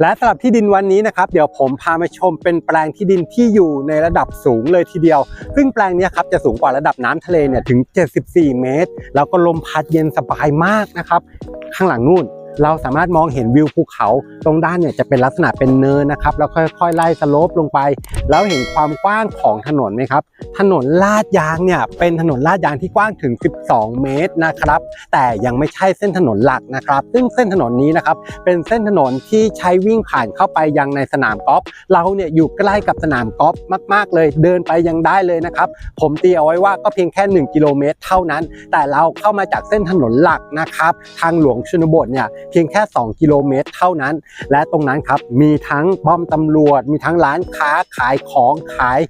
และสำหรับที่ดินวันนี้นะครับเดี๋ยวผมพามาชมเป็นแปลงที่ดินที่อยู่ในระดับสูงเลยทีเดียว ซึ่งแปลงนี้ครับจะสูงกว่าระดับน้ำทะเลเนี่ยถึง 74 เมตร แล้วก็ลมพัดเย็นสบายมากนะครับ ข้างหลังนู่น เราสามารถมองเห็นวิวภูเขาตรงด้านเนี่ยจะเป็นลักษณะเป็นเนินนะครับแล้วค่อยๆไล่สโลปลงไป แล้วเห็นความกว้างของถนนไหมครับ ถนนลาดยางเนี่ยเป็นถนนลาดยางที่กว้างถึง 12 เมตรนะครับ แต่ยังไม่ใช่เส้นถนนหลักนะครับ ซึ่งเส้นถนนนี้นะครับเป็นเส้นถนนที่ใช้วิ่งผ่านเข้าไปยังในสนามกอล์ฟเราเนี่ยอยู่ใกล้กับสนามกอล์ฟมาก ๆ เลยเดินไปยังได้เลยนะครับ ผมตีเอาไว้ว่าก็เพียงแค่ 1 กิโลเมตร เท่านั้น แต่เราเข้ามาจากเส้นถนนหลักนะครับ ทางหลวงชนบทเนี่ยเพียงแค่ 2 กิโลเมตรเท่านั้น และตรงนั้นครับมีทั้งป้อมตำรวจ มีทั้งร้านค้าขายของขาย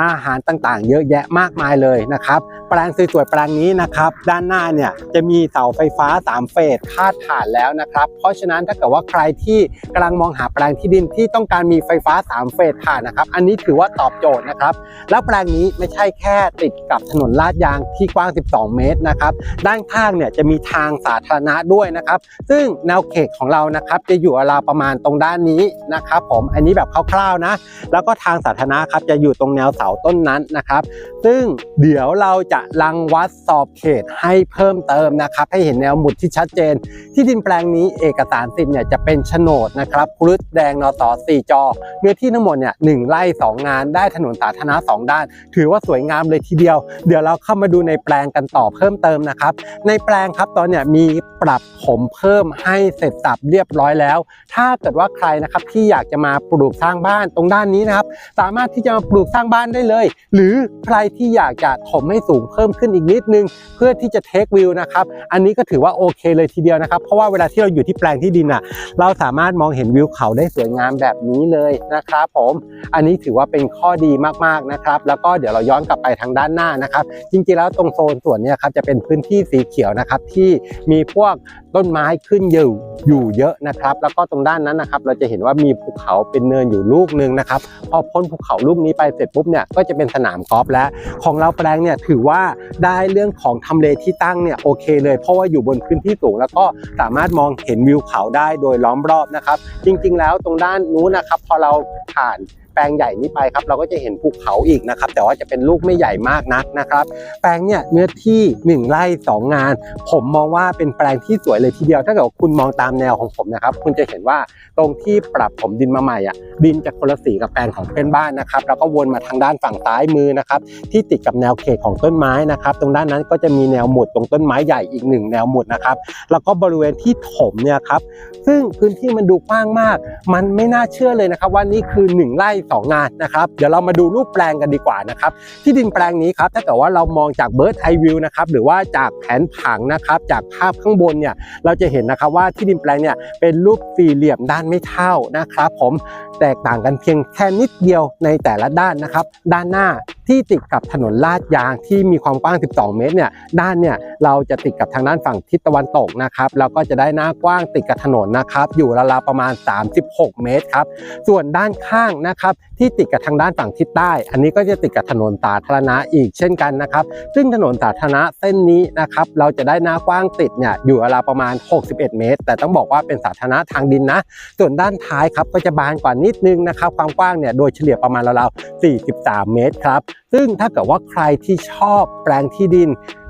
อาหารต่างๆ เยอะแยะมากมายเลยนะครับแปลงสวยๆแปลงนี้นะครับ ด้านหน้าเนี่ยจะมีเสาไฟฟ้า 3 เฟสคาดฐานแล้วนะครับ เพราะฉะนั้นถ้าเกิดว่าใครที่กำลังมองหาแปลงที่ดินที่ต้องการมีไฟฟ้า 3 เฟสผ่านนะครับ อันนี้ถือว่าตอบโจทย์นะครับ แล้วแปลงนี้ไม่ใช่แค่ติดกับถนนลาดยางที่กว้าง 12 เมตรนะครับ ด้านข้างเนี่ยจะมีทางสาธารณะด้วยนะครับ ซึ่งแนวเขตของเรานะครับ จะอยู่ราวประมาณตรงด้านนี้นะครับ ผมอันนี้แบบคร่าวๆนะ แล้วก็ทางสาธารณะครับจะอยู่ตรงแนวเสาต้นนั้นนะครับ ซึ่งเดี๋ยวเราจะรังวัดสอบเขตให้เพิ่มเติมนะครับ ให้เห็นแนวหมุดที่ชัดเจน ที่ดินแปลงนี้เอกสารสิทธิ์เนี่ยจะเป็นโฉนดนะครับพลุดแดงนอสสี่จอเนื้อที่ทั้งหมดเนี่ยหนึ่งไร่สองงานได้ถนนสาธารณะสองด้าน ถือว่าสวยงามเลยทีเดียว เดี๋ยวเราเข้ามาดูในแปลงกันต่อเพิ่มเติมนะครับ ในแปลงครับตอนเนี่ยมีปรับผมเพิ่มให้เสร็จสับเรียบร้อยแล้ว ถ้าเกิดว่าใครนะครับที่อยากจะมาปลูกสร้างบ้านตรงด้านนี้นะครับ สามารถที่จะมาปลูกสร้างบ้านได้เลย หรือใครที่อยากจะถมให้สูงเพิ่มขึ้นอีกนิดนึง เพื่อที่จะเทควิวนะครับอันนี้ก็ถือว่าโอเคเลยทีเดียวนะครับ เพราะว่าเวลาที่เราอยู่ที่แปลงที่ดินอะ เราสามารถมองเห็นวิวเขาได้สวยงามแบบนี้เลยนะครับผมอันนี้ถือว่าเป็นข้อดีมากๆนะครับ แล้วก็เดี๋ยวเราย้อนกลับไปทางด้านหน้านะครับ จริงๆแล้วตรงโซนส่วนนี้ครับจะเป็นพื้นที่สีเขียวนะครับที่มีพวก ต้นไม้ขึ้นอยู่อยู่เยอะนะครับ แล้วก็ตรงด้านนั้นนะครับ เราจะเห็นว่ามีภูเขาเป็นเนินอยู่ลูกหนึ่งนะครับ พอพ้นภูเขาลูกนี้ไปเสร็จปุ๊บเนี่ยก็จะเป็นสนามกอล์ฟแล้ว ของเราแปลงเนี่ยถือว่าได้เรื่องของทำเลที่ตั้งเนี่ยโอเคเลย เพราะว่าอยู่บนพื้นที่สูง แล้วก็สามารถมองเห็นวิวเขาได้โดยล้อมรอบนะครับ จริง ๆ แล้วตรงด้านนู้นนะครับ พอเราผ่าน แปลงใหญ่นี้ไปครับเราก็จะเห็นภูเขาอีกนะครับแต่ว่าจะเป็นลูกไม่ใหญ่มากนักนะครับแปลงเนี่ยเนื้อที่ 1ไร่2 งาน ผมมองว่าเป็นแปลงที่สวยเลยทีเดียว ถ้าเกิดคุณมองตามแนวของผมนะครับคุณจะเห็นว่าตรงที่ปรับผมดินมาใหม่อะดินจะคนละสีกับแปลงของเพื่อนบ้านนะครับแล้วก็วนมาทางด้านฝั่งซ้ายมือนะครับที่ติดกับแนวเขตของต้นไม้นะครับตรงด้านนั้นก็จะมีแนวหมุดตรงต้นไม้ใหญ่อีกหนึ่งแนวหมุดนะครับแล้วก็บริเวณที่ถมเนี่ยครับซึ่งพื้นที่มันดูกว้างมาก มันไม่น่าเชื่อเลยนะครับว่านี่คือ 1 ไร่2 งานนะครับ เดี๋ยวเรามาดูรูปแปลงกันดีกว่านะครับ ที่ดินแปลงนี้ครับถ้าเกิดว่าเรามองจากเบิร์ดไอวิวนะครับหรือว่าจากแผนผังนะครับจากภาพข้างบนเนี่ยเราจะเห็นนะครับว่าที่ดินแปลงเนี่ยเป็นรูปสี่เหลี่ยมด้านไม่เท่านะครับ ผมแตกต่างกันเพียงแค่นิดเดียวในแต่ละด้านนะครับ ด้านหน้า ที่ติดกับถนนลาดยางที่มีความกว้าง 12 เมตรเนี่ยด้านเนี่ยเราจะติดกับทางด้านฝั่งทิศตะวันตกนะครับแล้วก็จะได้หน้ากว้างติดกับถนนนะครับอยู่ราวๆประมาณ 36 เมตรครับส่วนด้านข้างนะครับที่ติดกับทางด้านฝั่งทิศใต้ อันนี้ก็จะติดกับถนนสาธารณะอีกเช่นกันนะครับซึ่งถนนสาธารณะเส้นนี้นะครับเราจะได้หน้ากว้างติดเนี่ยอยู่ราวประมาณ 61 เมตร แต่ต้องบอกว่าเป็นสาธารณะทางดินนะ ส่วนด้านท้ายครับก็จะบานกว่านิดนึงนะครับความกว้างเนี่ยโดยเฉลี่ยประมาณราวๆ43 เมตรครับซึ่งถ้าเกิดว่าใครที่ชอบแปลงที่ดิน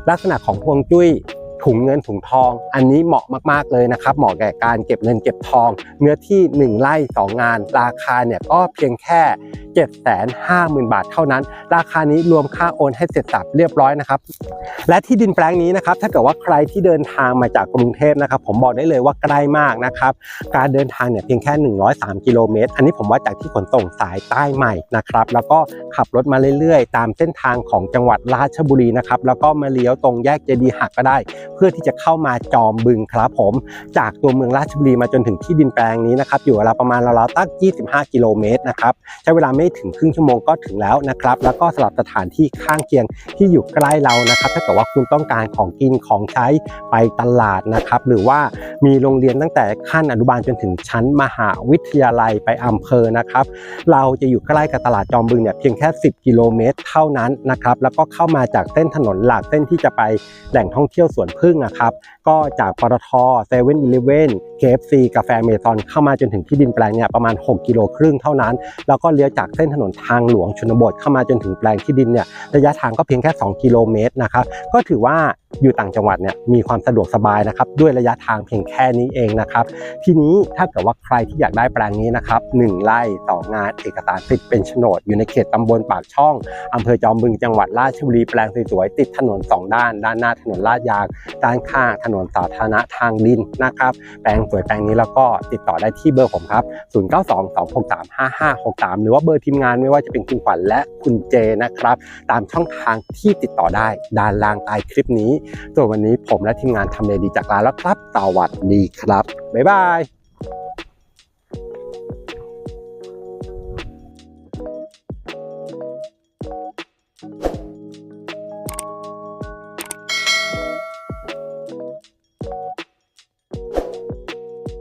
ลักษณะของพวงจุ้ย ถุงเงินถุงทอง อันนี้เหมาะมากๆเลยนะครับ เหมาะแก่การเก็บเงินเก็บทอง เนื้อที่ 1ไร่2 งาน ราคาเนี่ยก็เพียงแค่ 750,000 บาทเท่านั้น ราคานี้รวมค่าโอนให้เสร็จสับเรียบร้อยนะครับ และที่ดินแปลงนี้นะครับ ถ้าเกิดว่าใครที่เดินทางมาจากกรุงเทพนะครับ ผมบอกได้เลยว่าใกล้มากนะครับ การเดินทางเนี่ยเพียงแค่ 103 กิโลเมตร อันนี้ผมว่าจากที่ขนส่งสายใต้ใหม่นะครับ แล้วก็ขับรถมาเรื่อยๆ ตามเส้นทางของจังหวัดราชบุรีนะครับ แล้วก็มาเลี้ยวตรงแยกเจดีหักก็ได้ พื่อที่จะเข้ามาจอมบึงครับผม จากตัวเมืองราชบุรีมาจนถึงที่ดินแปลงนี้นะครับอยู่เวลาประมาณราวๆตั้ง25 กิโลเมตรนะครับใช้เวลาไม่ถึงครึ่งชั่วโมงก็ถึงแล้วนะครับ แล้วก็สำหรับสถานที่ข้างเคียงที่อยู่ใกล้เรานะครับ ถ้าเกิดว่าคุณต้องการของกินของใช้ไปตลาดนะครับ หรือว่ามีโรงเรียนตั้งแต่ขั้นอนุบาลจนถึงชั้นมหาวิทยาลัยไปอำเภอนะครับ เราจะอยู่ใกล้กับตลาดจอมบึงเนี่ยเพียงแค่ 10 กิโลเมตร เท่านั้นนะครับ แล้วก็เข้ามาจากเส้นถนนหลักเส้นที่จะไปแหล่งท่องเที่ยวสวนพึ่งรึ่งนะครับ ก็จากปตทเซเว่นอีเลฟเว่นเคฟซีกาแฟเมซอนเข้ามาจนถึงที่ดินแปลงเนี่ยประมาณ 6 กิโลครึ่งเท่านั้น แล้วก็เลี้ยวจากเส้นถนนทางหลวงชนบทเข้ามาจนถึงแปลงที่ดินเนี่ยระยะทางก็เพียงแค่ 2 กิโลเมตรนะครับ ก็ถือว่า อยู่ต่างจังหวัดเนี่ยมีความสะดวกสบายนะครับด้วยระยะทางเพียงแค่นี้เองนะครับ ทีนี้ถ้าเกิดว่าใครที่อยากได้แปลงนี้นะครับ1ไร่ต่องานเอกสารสิทธิ์เป็นโฉนด อยู่ในเขตตำบลปากช่องอำเภอจอมบึงจังหวัดราชบุรีแปลงสวยๆติดถนนสองด้าน ด้านหน้าถนนลาดยางด้านข้างถนนสาธารณะทางดินนะครับแปลงสวยแปลงนี้แล้วก็ติดต่อได้ที่เบอร์ผมครับ0922635563 หรือว่าเบอร์ทีมงานไม่ว่าจะเป็นคุณขวัญและคุณเจนะครับตามช่องทางที่ติดต่อได้ด้านล่างใต้คลิปนี้ส่วนวันนี้ผมและทีมงานทำเลดีจากลาแล้วครับสวัสดีครับ บ๊ายบาย